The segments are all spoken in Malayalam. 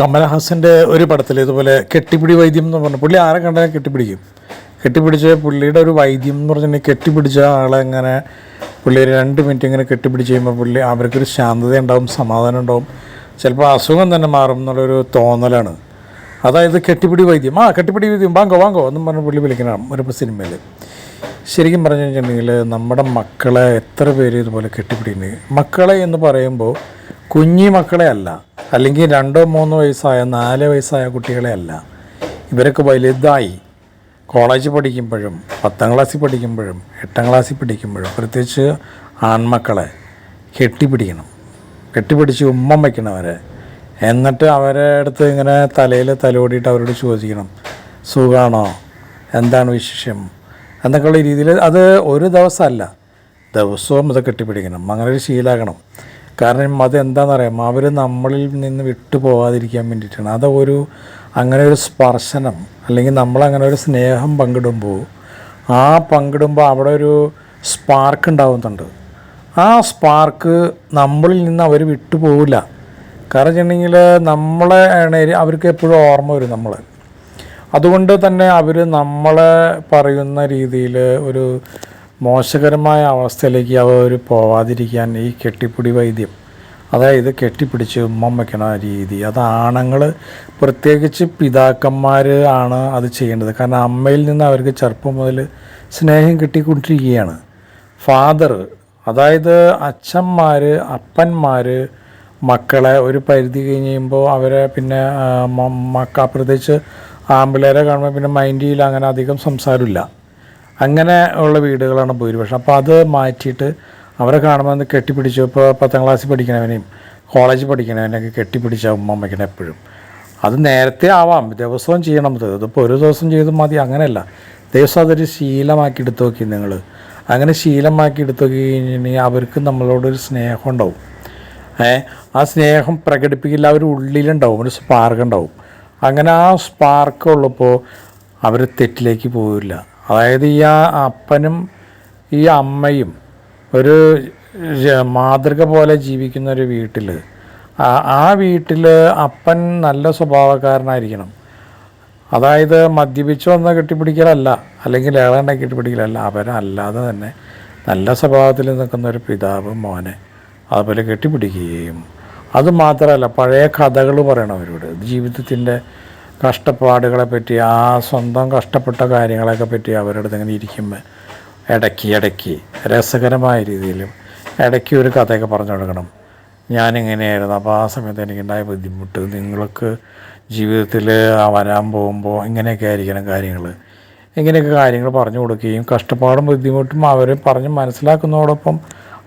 കമലഹാസന്റെ ഒരു പടത്തിൽ ഇതുപോലെ കെട്ടിപ്പിടി വൈദ്യം എന്ന് പറഞ്ഞു പുള്ളി ആരെ കണ്ടാലും കെട്ടിപ്പിടിക്കും. കെട്ടിപ്പിടിച്ച പുള്ളിയുടെ ഒരു വൈദ്യം എന്ന് പറഞ്ഞിട്ടുണ്ടെങ്കിൽ കെട്ടിപ്പിടിച്ച ആളെ ഇങ്ങനെ പുള്ളി രണ്ട് മിനിറ്റ് ഇങ്ങനെ കെട്ടിപ്പിടിച്ച് കഴിയുമ്പോൾ പുള്ളി അവർക്കൊരു ശാന്തത ഉണ്ടാവും സമാധാനം ഉണ്ടാവും. ചിലപ്പോൾ അസുഖം തന്നെ മാറും എന്നുള്ളൊരു തോന്നലാണ്. അതായത് കെട്ടിപ്പിടി വൈദ്യം. ആ കെട്ടിപ്പിടി വൈദ്യം. വാങ്ങോ വാങ്ങോ എന്നും പറഞ്ഞ് പുള്ളി വിളിക്കണം ഒരു സിനിമയിൽ. ശരിക്കും പറഞ്ഞു കഴിഞ്ഞിട്ടുണ്ടെങ്കിൽ നമ്മുടെ മക്കളെ എത്ര പേര് ഇതുപോലെ കെട്ടിപ്പിടിക്കുന്നുണ്ട്? മക്കളെ എന്ന് പറയുമ്പോൾ കുഞ്ഞി മക്കളെ അല്ല അല്ലെങ്കിൽ രണ്ടോ മൂന്നോ വയസ്സായ നാല് വയസ്സായ കുട്ടികളെ അല്ല. ഇവരൊക്കെ വലുതായി കോളേജ് പഠിക്കുമ്പോഴും പത്താം ക്ലാസ്സിൽ പഠിക്കുമ്പോഴും എട്ടാം ക്ലാസ്സിൽ പഠിക്കുമ്പോഴും പ്രത്യേകിച്ച് ആൺമക്കളെ കെട്ടിപ്പിടിക്കണം. കെട്ടിപ്പിടിച്ച് ഉമ്മം വയ്ക്കണവരെ എന്നിട്ട് അവരെ അടുത്ത് ഇങ്ങനെ തലയിൽ തലോടിയിട്ട് അവരോട് ചോദിക്കണം സുഖമാണോ എന്താണ് വിശേഷം? എന്നൊക്കെയുള്ള രീതിയിൽ അത് ഒരു ദിവസമല്ല ദിവസവും അത് കെട്ടിപ്പിടിക്കണം. അങ്ങനെ ഒരു ശീലാക്കണം കാരണം അത് എന്താണെന്നറിയാം അവർ നമ്മളിൽ നിന്ന് വിട്ടു പോകാതിരിക്കാൻ വേണ്ടിയിട്ടാണ്. അത് ഒരു അങ്ങനെ ഒരു സ്പർശനം അല്ലെങ്കിൽ നമ്മളങ്ങനെ ഒരു സ്നേഹം പങ്കിടുമ്പോൾ ആ പങ്കിടുമ്പോൾ അവിടെ ഒരു സ്പാർക്ക് ഉണ്ടാവുന്നുണ്ട്. ആ സ്പാർക്ക് നമ്മളിൽ നിന്ന് അവർ വിട്ടുപോകില്ല കാരണം വെച്ചിട്ടുണ്ടെങ്കിൽ നമ്മളെ അവർക്ക് എപ്പോഴും ഓർമ്മ വരും നമ്മൾ അതുകൊണ്ട് തന്നെ അവർ നമ്മളെ പറയുന്ന രീതിയിൽ ഒരു മോശകരമായ അവസ്ഥയിലേക്ക് അവർ പോവാതിരിക്കാൻ ഈ കെട്ടിപ്പിടി വൈദ്യം അതായത് കെട്ടിപ്പിടിച്ച് ഉമ്മം വയ്ക്കണ രീതി. അത് ആണുങ്ങൾ പ്രത്യേകിച്ച് പിതാക്കന്മാർ ആണ് അത് ചെയ്യേണ്ടത്. കാരണം അമ്മയിൽ നിന്ന് അവർക്ക് ചെറുപ്പം മുതൽ സ്നേഹം കിട്ടിക്കൊണ്ടിരിക്കുകയാണ്. ഫാദർ അതായത് അച്ഛന്മാർ അപ്പന്മാർ മക്കളെ ഒരു പരിധി കഴിഞ്ഞ് കഴിയുമ്പോൾ അവരെ പിന്നെ മക്ക പ്രത്യേകിച്ച് ആമ്പിളേരെ കാണുമ്പോൾ പിന്നെ മൈൻഡിയിൽ അങ്ങനെ അധികം സംസാരമില്ല. അങ്ങനെ ഉള്ള വീടുകളാണ് ഭൂരിപക്ഷം. അപ്പോൾ അത് മാറ്റിയിട്ട് അവരെ കാണുമ്പോൾ കെട്ടിപ്പിടിച്ചു. ഇപ്പോൾ പത്താം ക്ലാസ്സിൽ പഠിക്കണവനെയും കോളേജിൽ പഠിക്കണവനെയൊക്കെ കെട്ടിപ്പിടിച്ച ഉമ്മമ്മയ്ക്കണം എപ്പോഴും. അത് നേരത്തെ ആവാം. ദിവസവും ചെയ്യണം. ഇത് ഇതിപ്പോൾ ഒരു ദിവസം ചെയ്ത് മതി. അങ്ങനെയല്ല. ദിവസം അതൊരു ശീലമാക്കി എടുത്തു നോക്കി നിങ്ങൾ അങ്ങനെ ശീലമാക്കി എടുത്തു നോക്കി കഴിഞ്ഞിട്ടുണ്ടെങ്കിൽ അവർക്ക് നമ്മളോടൊരു സ്നേഹം ഉണ്ടാവും. ആ സ്നേഹം പ്രകടിപ്പിക്കില്ല. അവർ ഉള്ളിലുണ്ടാവും. ഒരു സ്പാർക്ക് ഉണ്ടാവും. അങ്ങനെ ആ സ്പാർക്ക് ഉള്ളപ്പോൾ അവർ തെറ്റിലേക്ക് പോവില്ല. അതായത് ഈ ആ അപ്പനും ഈ അമ്മയും ഒരു മാതൃക പോലെ ജീവിക്കുന്ന ഒരു വീട്ടിൽ ആ വീട്ടിൽ അപ്പൻ നല്ല സ്വഭാവക്കാരനായിരിക്കണം. അതായത് മദ്യപിച്ച് വന്ന് കെട്ടിപ്പിടിക്കലല്ല അല്ലെങ്കിൽ ഏളണ്ട കെട്ടിപ്പിടിക്കലല്ല അവരല്ലാതെ തന്നെ നല്ല സ്വഭാവത്തിൽ നിൽക്കുന്ന ഒരു പിതാവ് മോനെ അതുപോലെ കെട്ടിപ്പിടിക്കുകയും. അതുമാത്രമല്ല പഴയ കഥകൾ പറയണം അവരോട്. ജീവിതത്തിന്റെ കഷ്ടപ്പാടുകളെ പറ്റി ആ സ്വന്തം കഷ്ടപ്പെട്ട കാര്യങ്ങളെയൊക്കെ പറ്റി അവരുടെ ഇങ്ങനെ ഇരിക്കുമ്പോൾ ഇടയ്ക്ക് ഇടയ്ക്ക് രസകരമായ രീതിയിലും ഇടയ്ക്ക് ഒരു കഥയൊക്കെ പറഞ്ഞു കൊടുക്കണം. ഞാനിങ്ങനെയായിരുന്നു. അപ്പോൾ ആ സമയത്ത് എനിക്കുണ്ടായ ബുദ്ധിമുട്ട് നിങ്ങൾക്ക് ജീവിതത്തിൽ വരാൻ പോകുമ്പോൾ ഇങ്ങനെയൊക്കെ ആയിരിക്കണം കാര്യങ്ങൾ ഇങ്ങനെയൊക്കെ കാര്യങ്ങൾ പറഞ്ഞു കൊടുക്കുകയും കഷ്ടപ്പാടും ബുദ്ധിമുട്ടും അവർ പറഞ്ഞ് മനസ്സിലാക്കുന്നതോടൊപ്പം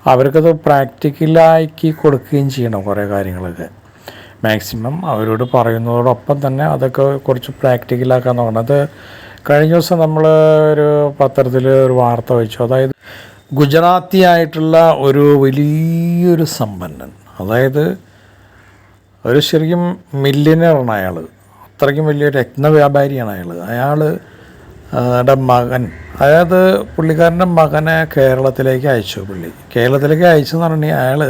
അവർക്കത് പ്രാക്ടിക്കലാക്കി കൊടുക്കുകയും ചെയ്യണം കുറേ കാര്യങ്ങളൊക്കെ. മാക്സിമം അവരോട് പറയുന്നതോടൊപ്പം തന്നെ അതൊക്കെ കുറച്ച് പ്രാക്ടിക്കലാക്കാൻ നോക്കണം അത് കഴിഞ്ഞ ദിവസം നമ്മൾ ഒരു പത്രത്തിൽ ഒരു വാർത്ത വെച്ചു. അതായത് ഗുജറാത്തി ആയിട്ടുള്ള ഒരു വലിയൊരു സമ്പന്നൻ അതായത് ഒരു ശരിക്കും മില്യനറാണ് അയാൾ അത്രയ്ക്കും വലിയ രത്ന വ്യാപാരിയാണ് അയാൾ അയാൾ ടെ മകൻ അതായത് പുള്ളിക്കാരന്റെ മകനെ കേരളത്തിലേക്ക് അയച്ചു പുള്ളി. കേരളത്തിലേക്ക് അയച്ചെന്ന് പറഞ്ഞാൽ അയാൾ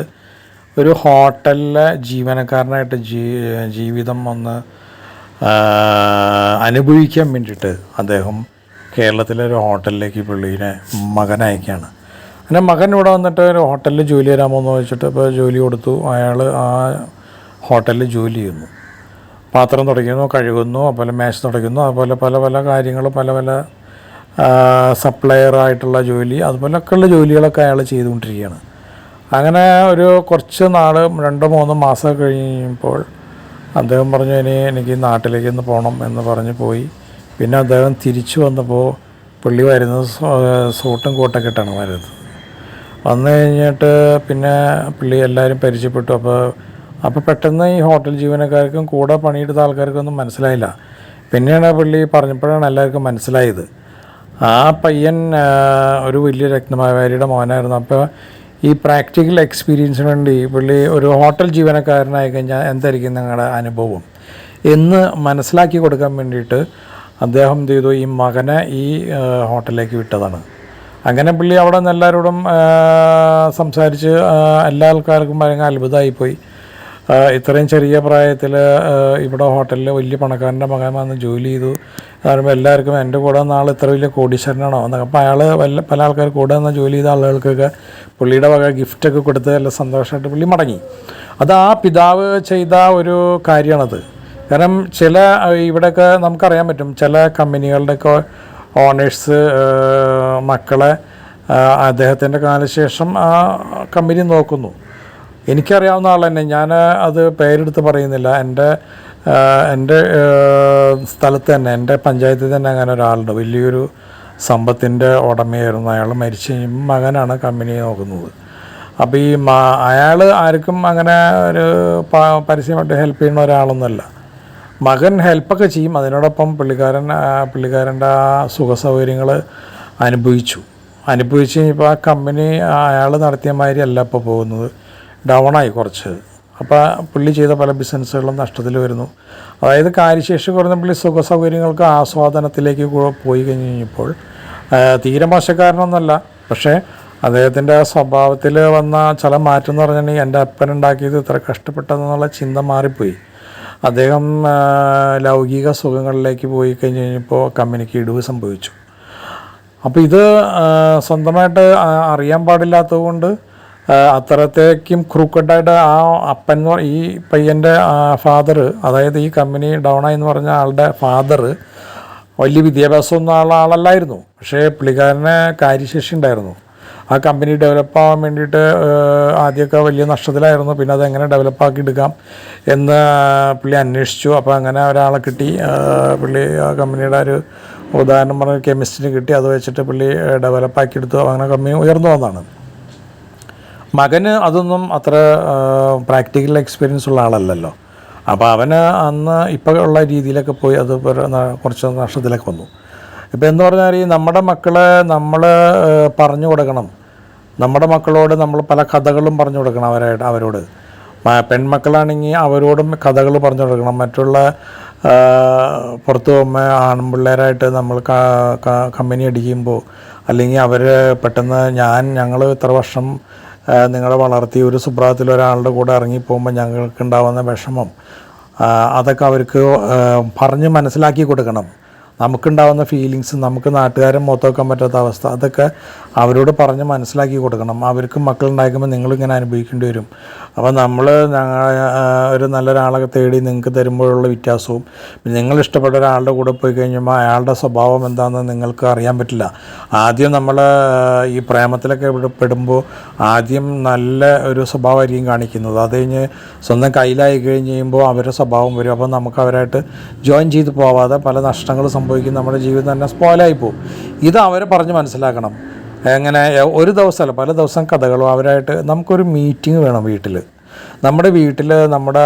ഒരു ഹോട്ടലിലെ ജീവനക്കാരനായിട്ട് ജീ ജീവിതം ഒന്ന് അനുഭവിക്കാൻ വേണ്ടിയിട്ട് അദ്ദേഹം കേരളത്തിലെ ഒരു ഹോട്ടലിലേക്ക് പുള്ളീനെ മകനയക്കാണ് അങ്ങനെ മകൻ ഇവിടെ വന്നിട്ട് ഒരു ഹോട്ടലിൽ ജോലി തരാമോ എന്ന് ചോദിച്ചിട്ട് ഇപ്പോൾ ജോലി കൊടുത്തു. അയാൾ ആ ഹോട്ടലിൽ ജോലി ചെയ്യുന്നു. പാത്രം തുടയ്ക്കുന്നു കഴുകുന്നു അതുപോലെ മേശ തുടയ്ക്കുന്നു അതുപോലെ പല പല കാര്യങ്ങൾ പല പല സപ്ലയർ ആയിട്ടുള്ള ജോലി അതുപോലൊക്കെയുള്ള ജോലികളൊക്കെ അയാൾ ചെയ്തുകൊണ്ടിരിക്കുകയാണ്. അങ്ങനെ ഒരു കുറച്ച് നാൾ രണ്ടോ മൂന്നോ മാസം കഴിയുമ്പോൾ അദ്ദേഹം പറഞ്ഞു ഇനി എനിക്ക് നാട്ടിലേക്ക് ഒന്ന് പോകണം എന്ന് പറഞ്ഞ് പോയി. പിന്നെ അദ്ദേഹം തിരിച്ചു വന്നപ്പോൾ പുള്ളി വരുന്നത് സൂട്ടും കോട്ടൊക്കെ ഇട്ടാണ് വരുന്നത്. വന്നു കഴിഞ്ഞിട്ട് പിന്നെ പുള്ളി എല്ലാവരും പരിചയപ്പെട്ടു. അപ്പോൾ അപ്പോൾ പെട്ടെന്ന് ഈ ഹോട്ടൽ ജീവനക്കാർക്കും കൂടെ പണിയെടുത്ത ആൾക്കാർക്കൊന്നും മനസ്സിലായില്ല. പിന്നെയാണ് പുള്ളി പറഞ്ഞപ്പോഴാണ് എല്ലാവർക്കും മനസ്സിലായത്. ആ പയ്യൻ ഒരു വലിയ രത്നമാവാരിയുടെ മോനായിരുന്നു. അപ്പോൾ ഈ പ്രാക്ടിക്കൽ എക്സ്പീരിയൻസിന് വേണ്ടി പുള്ളി ഒരു ഹോട്ടൽ ജീവനക്കാരനായി കഴിഞ്ഞാൽ എന്തായിരിക്കും നിങ്ങളുടെ അനുഭവം? എന്ന് മനസ്സിലാക്കി കൊടുക്കാൻ വേണ്ടിയിട്ട് അദ്ദേഹം എന്ത് ചെയ്തു? ഈ മകനെ ഈ ഹോട്ടലിലേക്ക് വിട്ടതാണ്. അങ്ങനെ പുള്ളി അവിടെ നിന്ന് എല്ലാവരോടും സംസാരിച്ച് എല്ലാ ആൾക്കാർക്കും ഭയങ്കര അത്ഭുതമായിപ്പോയി. ഇത്രയും ചെറിയ പ്രായത്തിൽ ഇവിടെ ഹോട്ടലിൽ വലിയ പണക്കാരന്റെ മകൻ വന്ന് ജോലി ചെയ്തു. പറയുമ്പോൾ എല്ലാവർക്കും എന്റെ കൂടെ ആൾ ഇത്ര വലിയ കോടീശ്വരനാണോ? എന്നൊക്കെ. അപ്പോൾ അയാൾ വല്ല പല ആൾക്കാർ കൂടെ നിന്ന് ജോലി ചെയ്ത ആളുകൾക്കൊക്കെ പുള്ളിയുടെ വക ഗിഫ്റ്റൊക്കെ കൊടുത്ത് നല്ല സന്തോഷമായിട്ട് പുള്ളി മടങ്ങി. അത് ആ പിതാവ് ചെയ്ത ഒരു കാര്യമാണത് കാരണം ചില ഇവിടെയൊക്കെ നമുക്കറിയാൻ പറ്റും. ചില കമ്പനികളുടെയൊക്കെ ഓണേഴ്സ് മക്കളെ അദ്ദേഹത്തിന്റെ കാലശേഷം ആ കമ്പനി നോക്കുന്നു. എനിക്കറിയാവുന്ന ആൾ തന്നെ. ഞാൻ അത് പേരെടുത്ത് പറയുന്നില്ല. എന്റെ എന്റെ സ്ഥലത്ത് തന്നെ എന്റെ പഞ്ചായത്തിൽ തന്നെ അങ്ങനെ ഒരാളുണ്ട്. വലിയൊരു സമ്പത്തിന്റെ ഉടമയായിരുന്നു. അയാൾ മരിച്ച മകനാണ് കമ്പനി നോക്കുന്നത്. അപ്പോൾ ഈ അയാൾ ആർക്കും അങ്ങനെ ഒരു പരസ്യമായിട്ട് ഹെൽപ്പ് ചെയ്യുന്ന ഒരാളൊന്നുമല്ല. മകൻ ഹെൽപ്പൊക്കെ ചെയ്യും. അതിനോടൊപ്പം പുള്ളിക്കാരൻ പുള്ളിക്കാരന്റെ ആ സുഖ സൗകര്യങ്ങൾ അനുഭവിച്ചു. അനുഭവിച്ച് കഴിഞ്ഞപ്പോൾ ആ കമ്പനി അയാൾ നടത്തിയ മാതിരി അല്ല ഇപ്പോൾ പോകുന്നത്. ഡൗണായി കുറച്ച്. അപ്പോൾ പുള്ളി ചെയ്ത പല ബിസിനസ്സുകളും നഷ്ടത്തിൽ വരുന്നു. അതായത് കാര്യശേഷി കുറഞ്ഞ പുള്ളി സുഖ സൗകര്യങ്ങൾക്ക് ആസ്വാദനത്തിലേക്ക് പോയി കഴിഞ്ഞ് കഴിഞ്ഞപ്പോൾ തീരെ മോശക്കാരനൊന്നുമല്ല പക്ഷേ അദ്ദേഹത്തിന്റെ സ്വഭാവത്തിൽ വന്ന ചില മാറ്റം എന്ന് പറഞ്ഞാൽ എന്റെ അപ്പൻ ഉണ്ടാക്കിയത് ഇത്ര കഷ്ടപ്പെട്ടതെന്നുള്ള ചിന്ത മാറിപ്പോയി. അദ്ദേഹം ലൗകിക സുഖങ്ങളിലേക്ക് പോയി കഴിഞ്ഞ് കഴിഞ്ഞപ്പോൾ കമ്പനിക്ക് ഇടിവ് സംഭവിച്ചു. അപ്പോൾ ഇത് സ്വന്തമായിട്ട് അറിയാൻ പാടില്ലാത്തത് കൊണ്ട് അത്രത്തേക്കും ക്രൂക്കഡായിട്ട് ആ അപ്പൻ എന്ന് ഈ പയ്യന്റെ ഫാദർ അതായത് ഈ കമ്പനി ഡൗണായി എന്ന് പറഞ്ഞ ആളുടെ ഫാദർ വലിയ വിദ്യാഭ്യാസമൊന്നും ഉള്ള ആളല്ലായിരുന്നു. പക്ഷേ പുള്ളിക്കാരന് കാര്യശേഷി ഉണ്ടായിരുന്നു. ആ കമ്പനി ഡെവലപ്പ് ആവാൻ വേണ്ടിയിട്ട് ആദ്യമൊക്കെ വലിയ നഷ്ടത്തിലായിരുന്നു. പിന്നെ അതെങ്ങനെ ഡെവലപ്പാക്കി എടുക്കാം എന്ന് പുള്ളി അന്വേഷിച്ചു. അപ്പോൾ അങ്ങനെ ഒരാളെ കിട്ടി. പുള്ളി ആ കമ്പനിയുടെ ഒരു ഉദാഹരണം പറഞ്ഞ കെമിസ്റ്റിന് കിട്ടി. അത് വെച്ചിട്ട് പുള്ളി ഡെവലപ്പാക്കി എടുത്തു. അങ്ങനെ കമ്പനി ഉയർന്നു വന്നതാണ്. മകന് അതൊന്നും അത്ര പ്രാക്ടിക്കൽ എക്സ്പീരിയൻസ് ഉള്ള ആളല്ലല്ലോ. അപ്പോൾ അവന് അന്ന് ഇപ്പോൾ ഉള്ള രീതിയിലൊക്കെ പോയി അത് കുറച്ച് നഷ്ടത്തിലൊക്കെ വന്നു. ഇപ്പോൾ എന്ന് പറഞ്ഞാൽ ഈ നമ്മുടെ മക്കളെ നമ്മൾ പറഞ്ഞു കൊടുക്കണം. നമ്മുടെ മക്കളോട് നമ്മൾ പല കഥകളും പറഞ്ഞു കൊടുക്കണം അവരായിട്ട് അവരോട്. പെൺമക്കളാണെങ്കിൽ അവരോടും കഥകൾ പറഞ്ഞു കൊടുക്കണം. മറ്റുള്ള പുറത്ത് പോകുമ്പോൾ ആൺപിള്ളേരായിട്ട് നമ്മൾ കമ്പനി അടിക്കുമ്പോൾ അല്ലെങ്കിൽ അവർ പെട്ടെന്ന് ഞാൻ ഞങ്ങൾ ഇത്ര വർഷം നിങ്ങളെ വളർത്തി ഒരു സുപ്രാതത്തിൽ ഒരാളുടെ കൂടെ ഇറങ്ങിപ്പോകുമ്പോൾ ഞങ്ങൾക്ക് ഉണ്ടാകുന്ന വിഷമം അതൊക്കെ അവർക്ക് പറഞ്ഞ് മനസ്സിലാക്കി കൊടുക്കണം. നമുക്കുണ്ടാവുന്ന ഫീലിങ്സ് നമുക്ക് നാട്ടുകാരെ മുഖത്ത് വെക്കാൻ പറ്റാത്ത അവസ്ഥ അതൊക്കെ അവരോട് പറഞ്ഞ് മനസ്സിലാക്കി കൊടുക്കണം. അവർക്ക് മക്കളുണ്ടാക്കുമ്പോൾ നിങ്ങളിങ്ങനെ അനുഭവിക്കേണ്ടി വരും. അപ്പോൾ നമ്മൾ ഒരു നല്ലൊരാളെ തേടി നിങ്ങൾക്ക് തരുമ്പോഴുള്ള വ്യത്യാസവും നിങ്ങൾ ഇഷ്ടപ്പെട്ട ഒരാളുടെ കൂടെ പോയി കഴിഞ്ഞപ്പോൾ അയാളുടെ സ്വഭാവം എന്താണെന്ന് നിങ്ങൾക്ക് അറിയാൻ പറ്റില്ല. ആദ്യം നമ്മൾ ഈ പ്രേമത്തിലൊക്കെ പെടുമ്പോൾ ആദ്യം നല്ല ഒരു സ്വഭാവമായിരിക്കും കാണിക്കുന്നത്. അത് കഴിഞ്ഞ് സ്വന്തം കയ്യിലായി കഴിഞ്ഞ് കഴിയുമ്പോൾ അവരുടെ സ്വഭാവം വരും. അപ്പോൾ നമുക്ക് അവരായിട്ട് ജോയിൻ ചെയ്ത് പോവാതെ പല നഷ്ടങ്ങൾ സംഭവിക്കും. നമ്മുടെ ജീവിതം തന്നെ സ്പോയിലായി പോകും ഇത് അവരെ പറഞ്ഞ് മനസ്സിലാക്കണം. എങ്ങനെ ഒരു ദിവസമല്ല പല ദിവസം കഥകളും അവരായിട്ട് നമുക്കൊരു മീറ്റിംഗ് വേണം വീട്ടിൽ നമ്മുടെ വീട്ടിൽ നമ്മുടെ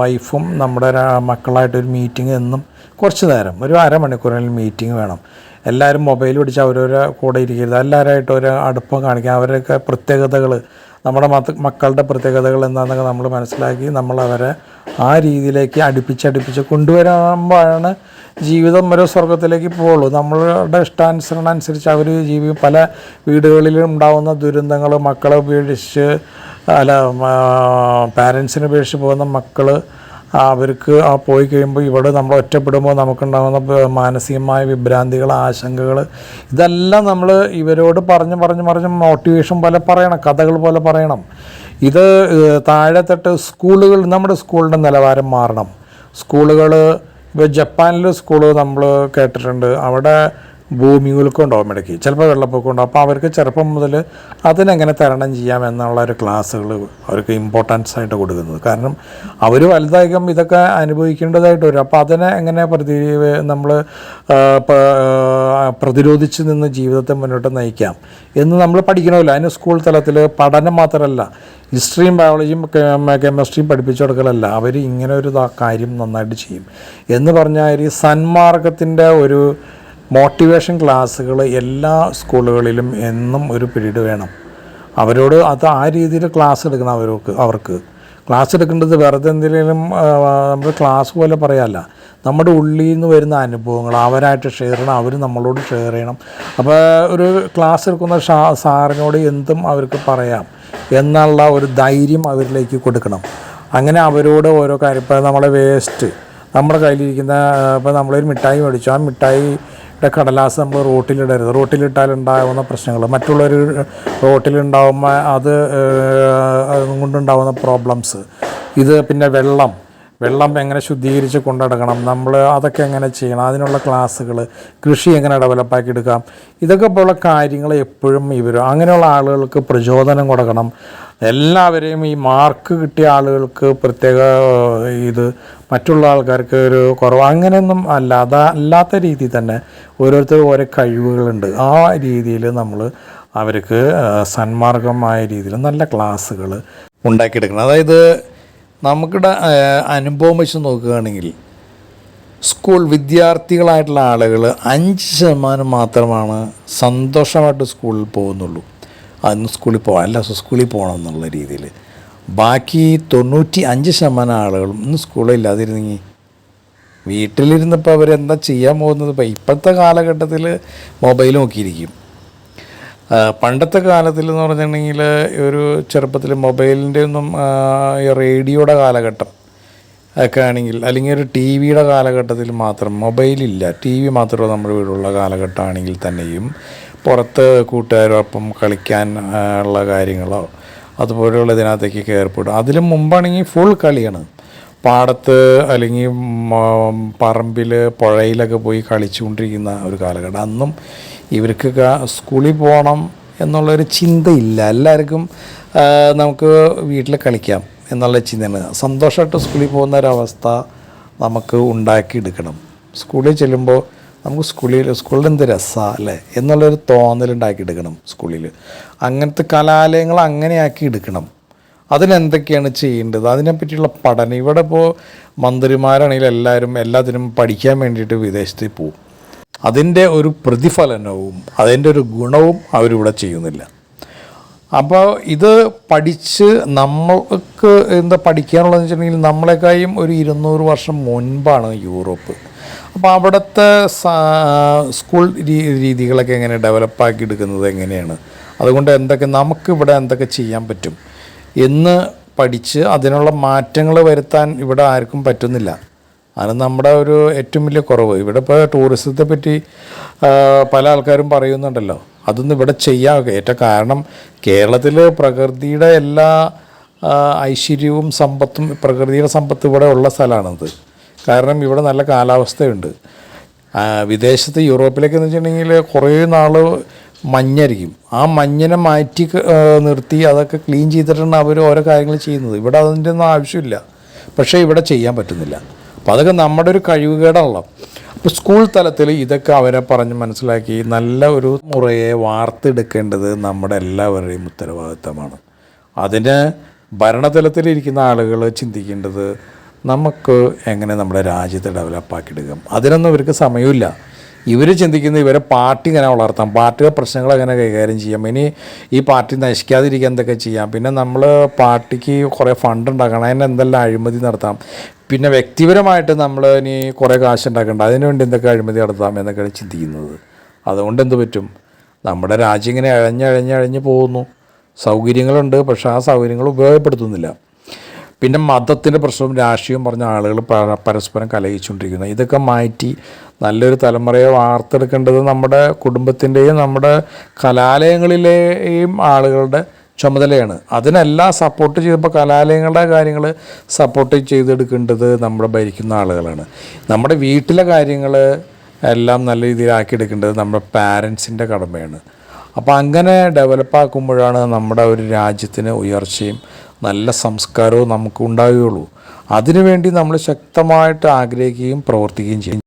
വൈഫും നമ്മുടെ മക്കളായിട്ട് മക്കളായിട്ടൊരു മീറ്റിംഗ് എന്നും കുറച്ച് നേരം ഒരു അരമണിക്കൂറിൽ മീറ്റിംഗ് വേണം. എല്ലാവരും മൊബൈൽ പിടിച്ച് അവരവരെ കൂടെ ഇരിക്കരുത്. എല്ലാവരായിട്ട് ഒരു അടുപ്പം കാണിക്കുക അവരൊക്കെ പ്രത്യേകതകൾ നമ്മുടെ മക്കളുടെ പ്രത്യേകതകൾ എന്താണെന്നൊക്കെ നമ്മൾ മനസ്സിലാക്കി നമ്മളവരെ ആ രീതിയിലേക്ക് അടുപ്പിച്ചടുപ്പിച്ച് കൊണ്ടുവരുമ്പോഴാണ് ജീവിതം ഒരു സ്വർഗത്തിലേക്ക് പോകുള്ളൂ. നമ്മളുടെ ഇഷ്ടാനുസരണം അനുസരിച്ച് അവർ ജീവി പല വീടുകളിലും ഉണ്ടാകുന്ന ദുരന്തങ്ങൾ മക്കളെ ഉപേക്ഷിച്ച് അല്ല പാരൻസിനെ ഉപേക്ഷിച്ച് പോകുന്ന മക്കൾ അവർക്ക് ആ പോയി കഴിയുമ്പോൾ ഇവിടെ നമ്മൾ ഒറ്റപ്പെടുമ്പോൾ നമുക്കുണ്ടാകുന്ന മാനസികമായ വിഭ്രാന്തികൾ ആശങ്കകൾ ഇതെല്ലാം നമ്മൾ ഇവരോട് പറഞ്ഞ് പറഞ്ഞ് പറഞ്ഞ് മോട്ടിവേഷൻ പോലെ പറയണം കഥകൾ പോലെ പറയണം. ഇത് താഴെത്തട്ട് സ്കൂളുകൾ നമ്മുടെ സ്കൂളിന്റെ നിലവാരം മാറണം. സ്കൂളുകൾ ഇപ്പോൾ ജപ്പാനിലെ സ്കൂൾ നമ്മൾ കേട്ടിട്ടുണ്ട്. അവിടെ ഭൂമി കുലുക്കം ഉണ്ടാവും ഇടയ്ക്ക്. ചിലപ്പോൾ വെള്ളപ്പൊക്കം ഉണ്ടാവും അപ്പോൾ അവർക്ക് ചെറുപ്പം മുതൽ അതിനെങ്ങനെ തരണം ചെയ്യാം എന്നുള്ള ഒരു ക്ലാസ്സുകൾ അവർക്ക് ഇമ്പോർട്ടൻസ് ആയിട്ട് കൊടുക്കുന്നത്. കാരണം അവർ വലുതായിരിക്കും ഇതൊക്കെ അനുഭവിക്കേണ്ടതായിട്ട് വരും. അപ്പോൾ അതിനെ എങ്ങനെ പ്രതി നമ്മൾ പ്രതിരോധിച്ച് നിന്ന് ജീവിതത്തെ മുന്നോട്ട് നയിക്കാം എന്ന് നമ്മൾ പഠിക്കണമല്ലോ. അതിന് സ്കൂൾ തലത്തിൽ പഠനം മാത്രമല്ല ഹിസ്റ്ററിയും ബയോളജിയും കെമിസ്ട്രിയും പഠിപ്പിച്ചു കൊടുക്കലല്ല. അവർ ഇങ്ങനെ ഒരു കാര്യം നന്നായിട്ട് ചെയ്യും. എന്ന് പറഞ്ഞാൽ ഈ സന്മാർഗത്തിന്റെ ഒരു മോട്ടിവേഷൻ ക്ലാസ്സുകൾ എല്ലാ സ്കൂളുകളിലും എന്നും ഒരു പിരീഡ് വേണം. അവരോട് അത് ആ രീതിയിൽ ക്ലാസ് എടുക്കണം അവർക്ക് അവർക്ക്. ക്ലാസ് എടുക്കേണ്ടത് വെറുതെ എന്തെങ്കിലും നമ്മൾ ക്ലാസ് പോലെ പറയാമല്ല നമ്മുടെ ഉള്ളിൽ നിന്ന് വരുന്ന അനുഭവങ്ങൾ അവരായിട്ട് ഷെയർ ചെയ്യണം അവർ നമ്മളോട് ഷെയർ ചെയ്യണം. അപ്പോൾ ഒരു ക്ലാസ് എടുക്കുന്ന സാറിനോട് എന്തും അവർക്ക് പറയാം എന്നുള്ള ഒരു ധൈര്യം അവരിലേക്ക് കൊടുക്കണം. അങ്ങനെ അവരോട് ഓരോ കാര്യം ഇപ്പോൾ നമ്മളെ വേസ്റ്റ് നമ്മുടെ കയ്യിലിരിക്കുന്ന ഇപ്പോൾ നമ്മളൊരു മിഠായി മേടിച്ചു. ആ മിഠായിയുടെ കടലാസ് നമ്മൾ റോട്ടിലിടരുത്. റോട്ടിലിട്ടാൽ ഉണ്ടാകുന്ന പ്രശ്നങ്ങൾ. മറ്റുള്ളവർ റോട്ടിലുണ്ടാകുമ്പോൾ അത് കൊണ്ടുണ്ടാകുന്ന പ്രോബ്ലംസ് ഇത് പിന്നെ വെള്ളം. വെള്ളം എങ്ങനെ ശുദ്ധീകരിച്ച് കൊണ്ടുനടക്കണം നമ്മൾ അതൊക്കെ എങ്ങനെ ചെയ്യണം? അതിനുള്ള ക്ലാസ്സുകൾ കൃഷി എങ്ങനെ ഡെവലപ്പാക്കി എടുക്കാം? ഇതൊക്കെ പോലുള്ള കാര്യങ്ങൾ എപ്പോഴും ഇവർ അങ്ങനെയുള്ള ആളുകൾക്ക് പ്രചോദനം കൊടുക്കണം. എല്ലാവരെയും ഈ മാർക്ക് കിട്ടിയ ആളുകൾക്ക് പ്രത്യേക ഇത് മറ്റുള്ള ആൾക്കാർക്ക് ഒരു കുറവ്. അങ്ങനെയൊന്നും അല്ല അല്ലാത്ത രീതിയിൽ തന്നെ ഓരോരുത്തർ ഓരോ കഴിവുകളുണ്ട്. ആ രീതിയിൽ നമ്മൾ അവർക്ക് സന്മാർഗമായ രീതിയിൽ നല്ല ക്ലാസ്സുകൾ ഉണ്ടാക്കിയെടുക്കണം. അതായത് നമുക്കിടെ അനുഭവം വെച്ച് നോക്കുകയാണെങ്കിൽ സ്കൂൾ വിദ്യാർത്ഥികളായിട്ടുള്ള ആളുകൾ അഞ്ച് ശതമാനം മാത്രമാണ് സന്തോഷമായിട്ട് സ്കൂളിൽ പോകുന്നുള്ളൂ. അന്ന് സ്കൂളിൽ പോകാം അല്ല സ്കൂളിൽ പോകണം എന്നുള്ള രീതിയിൽ. ബാക്കി തൊണ്ണൂറ്റി അഞ്ച് ശതമാനം ആളുകളും ഇന്ന് സ്കൂളിൽ ഇല്ലാതിരുന്നെങ്കിൽ വീട്ടിലിരുന്നപ്പോൾ അവരെന്താ ചെയ്യാൻ പോകുന്നത്? ഇപ്പം ഇപ്പോഴത്തെ കാലഘട്ടത്തിൽ മൊബൈൽ നോക്കിയിരിക്കും. പണ്ടത്തെ കാലത്തിൽ എന്ന് പറഞ്ഞിട്ടുണ്ടെങ്കിൽ ഒരു ചെറുപ്പത്തിൽ മൊബൈലിന്റെ ഒന്നും റേഡിയോയുടെ കാലഘട്ടം ഒക്കെ ആണെങ്കിൽ അല്ലെങ്കിൽ ഒരു ടി വിയുടെ കാലഘട്ടത്തിൽ മാത്രം മൊബൈലില്ല. ടി വി മാത്രമേ നമ്മുടെ വീടുള്ള കാലഘട്ടമാണെങ്കിൽ തന്നെയും പുറത്ത് കൂട്ടുകാരോടൊപ്പം കളിക്കാൻ ഉള്ള കാര്യങ്ങളോ അതുപോലെയുള്ള ഇതിനകത്തേക്ക് കയറിപ്പെടും. അതിലും മുമ്പാണെങ്കിൽ ഫുൾ കളിയാണ്. പാടത്ത് അല്ലെങ്കിൽ പറമ്പിൽ പുഴയിലൊക്കെ പോയി കളിച്ചുകൊണ്ടിരിക്കുന്ന ഒരു കാലഘട്ടം. അന്നും ഇവർക്ക് സ്കൂളിൽ പോകണം എന്നുള്ളൊരു ചിന്തയില്ല. എല്ലാവർക്കും നമുക്ക് വീട്ടിൽ കളിക്കാം എന്നുള്ള ചിന്തയാണ്. സന്തോഷമായിട്ട് സ്കൂളിൽ പോകുന്ന ഒരവസ്ഥ നമുക്ക് ഉണ്ടാക്കിയെടുക്കണം. സ്കൂളിൽ ചെല്ലുമ്പോൾ നമുക്ക് സ്കൂളിൽ സ്കൂളിൽ എന്ത് രസമാണ് അല്ലേ? എന്നുള്ളൊരു തോന്നൽ ഉണ്ടാക്കിയെടുക്കണം സ്കൂളിൽ. അങ്ങനത്തെ കലാലയങ്ങൾ അങ്ങനെയാക്കി എടുക്കണം. അതിനെന്തൊക്കെയാണ് ചെയ്യേണ്ടത്? അതിനെപ്പറ്റിയുള്ള പഠനം. ഇവിടെ ഇപ്പോൾ മന്ത്രിമാരാണെങ്കിലും എല്ലാവരും എല്ലാത്തിനും പഠിക്കാൻ വേണ്ടിയിട്ട് വിദേശത്ത് പോകും അതിന്റെ ഒരു പ്രതിഫലനവും അതിന്റെ ഒരു ഗുണവും അവരിവിടെ ചെയ്യുന്നില്ല. അപ്പോൾ ഇത് പഠിച്ച് നമ്മൾക്ക് എന്താ പഠിക്കാനുള്ളതെന്ന് വെച്ചിട്ടുണ്ടെങ്കിൽ നമ്മളെക്കായും ഒരു ഇരുന്നൂറ് വർഷം മുൻപാണ് യൂറോപ്പ്. അപ്പോൾ അവിടുത്തെ സ്കൂൾ രീതികളൊക്കെ എങ്ങനെ ഡെവലപ്പാക്കി എടുക്കുന്നത് എങ്ങനെയാണ്? അതുകൊണ്ട് എന്തൊക്കെ നമുക്കിവിടെ എന്തൊക്കെ ചെയ്യാൻ പറ്റും? എന്ന് പഠിച്ച് അതിനുള്ള മാറ്റങ്ങൾ വരുത്താൻ ഇവിടെ ആർക്കും പറ്റുന്നില്ല. അത് നമ്മുടെ ഒരു ഏറ്റവും വലിയ കുറവ്. ഇവിടെ ഇപ്പോൾ ടൂറിസത്തെ പറ്റി പല ആൾക്കാരും പറയുന്നുണ്ടല്ലോ. അതൊന്നും ഇവിടെ ചെയ്യാൻ ഏറ്റവും കാരണം കേരളത്തിൽ പ്രകൃതിയുടെ എല്ലാ ഐശ്വര്യവും സമ്പത്തും പ്രകൃതിയുടെ സമ്പത്ത് ഇവിടെ ഉള്ള സ്ഥലമാണിത്. കാരണം ഇവിടെ നല്ല കാലാവസ്ഥയുണ്ട്. വിദേശത്ത് യൂറോപ്പിലേക്ക് എന്ന് വെച്ചിട്ടുണ്ടെങ്കിൽ കുറേ നാൾ മഞ്ഞായിരിക്കും. ആ മഞ്ഞിനെ മാറ്റി നിർത്തി അതൊക്കെ ക്ലീൻ ചെയ്തിട്ടാണ് അവർ ഓരോ കാര്യങ്ങൾ ചെയ്യുന്നത്. ഇവിടെ അതിന്റെ ഒന്നും ആവശ്യമില്ല. പക്ഷേ ഇവിടെ ചെയ്യാൻ പറ്റുന്നില്ല. അപ്പോൾ അതൊക്കെ നമ്മുടെ ഒരു കഴിവുകേടാണല്ലോ. അപ്പോൾ സ്കൂൾ തലത്തിൽ ഇതൊക്കെ അവരെ പറഞ്ഞ് മനസ്സിലാക്കി നല്ല ഒരു മുറയെ വാർത്തെടുക്കേണ്ടത് നമ്മുടെ എല്ലാവരുടെയും ഉത്തരവാദിത്തമാണ്. അതിന് ഭരണതലത്തിലിരിക്കുന്ന ആളുകൾ ചിന്തിക്കേണ്ടത് നമുക്ക് എങ്ങനെ നമ്മുടെ രാജ്യത്തെ ഡെവലപ്പാക്കിയെടുക്കാം അതിനൊന്നും ഇവർക്ക് സമയമില്ല. ഇവർ ചിന്തിക്കുന്നത് ഇവരെ പാർട്ടി ഇങ്ങനെ വളർത്താം. പാർട്ടിയുടെ പ്രശ്നങ്ങൾ എങ്ങനെ കൈകാര്യം ചെയ്യാം. ഇനി ഈ പാർട്ടി നശിക്കാതിരിക്കാൻ എന്തൊക്കെ ചെയ്യാം? പിന്നെ നമ്മൾ പാർട്ടിക്ക് കുറേ ഫണ്ട് ഉണ്ടാക്കണം. അതിന് എന്തെല്ലാം അഴിമതി നടത്താം? പിന്നെ വ്യക്തിപരമായിട്ട് നമ്മൾ ഇനി കുറേ കാശ് ഉണ്ടാക്കണ്ട. അതിനുവേണ്ടി എന്തൊക്കെ അഴിമതി നടത്താം എന്നൊക്കെയാണ് ചിന്തിക്കുന്നത്. അതുകൊണ്ട് എന്ത് പറ്റും? നമ്മുടെ രാജ്യം ഇങ്ങനെ അഴഞ്ഞഴഞ്ഞഴഞ്ഞ് പോകുന്നു. സൗകര്യങ്ങളുണ്ട് പക്ഷേ ആ സൗകര്യങ്ങൾ ഉപയോഗപ്പെടുത്തുന്നില്ല. പിന്നെ മതത്തിന്റെ പ്രശ്നവും രാഷ്ട്രീയവും പറഞ്ഞ ആളുകൾ പരസ്പരം കലയിച്ചുകൊണ്ടിരിക്കുന്നത് ഇതൊക്കെ മാറ്റി നല്ലൊരു തലമുറയെ വാർത്തെടുക്കേണ്ടത് നമ്മുടെ കുടുംബത്തിന്റെയും നമ്മുടെ കലാലയങ്ങളിലെയും ആളുകളുടെ ചുമതലയാണ്. അതിനെല്ലാം സപ്പോർട്ട് ചെയ്തപ്പോൾ കലാലയങ്ങളുടെ കാര്യങ്ങൾ സപ്പോർട്ട് ചെയ്തെടുക്കേണ്ടത് നമ്മുടെ ഭരിക്കുന്ന ആളുകളാണ്. നമ്മുടെ വീട്ടിലെ കാര്യങ്ങൾ എല്ലാം നല്ല രീതിയിലാക്കിയെടുക്കേണ്ടത് നമ്മുടെ പാരൻസിന്റെ കടമയാണ്. അപ്പോൾ അങ്ങനെ ഡെവലപ്പാക്കുമ്പോഴാണ് നമ്മുടെ ഒരു രാജ്യത്തിന് ഉയർച്ചയും നല്ല സംസ്കാരവും നമുക്ക് ഉണ്ടാവുകയുള്ളൂ. അതിനുവേണ്ടി നമ്മൾ ശക്തമായിട്ട് ആഗ്രഹിക്കുകയും പ്രവർത്തിക്കുകയും ചെയ്യും.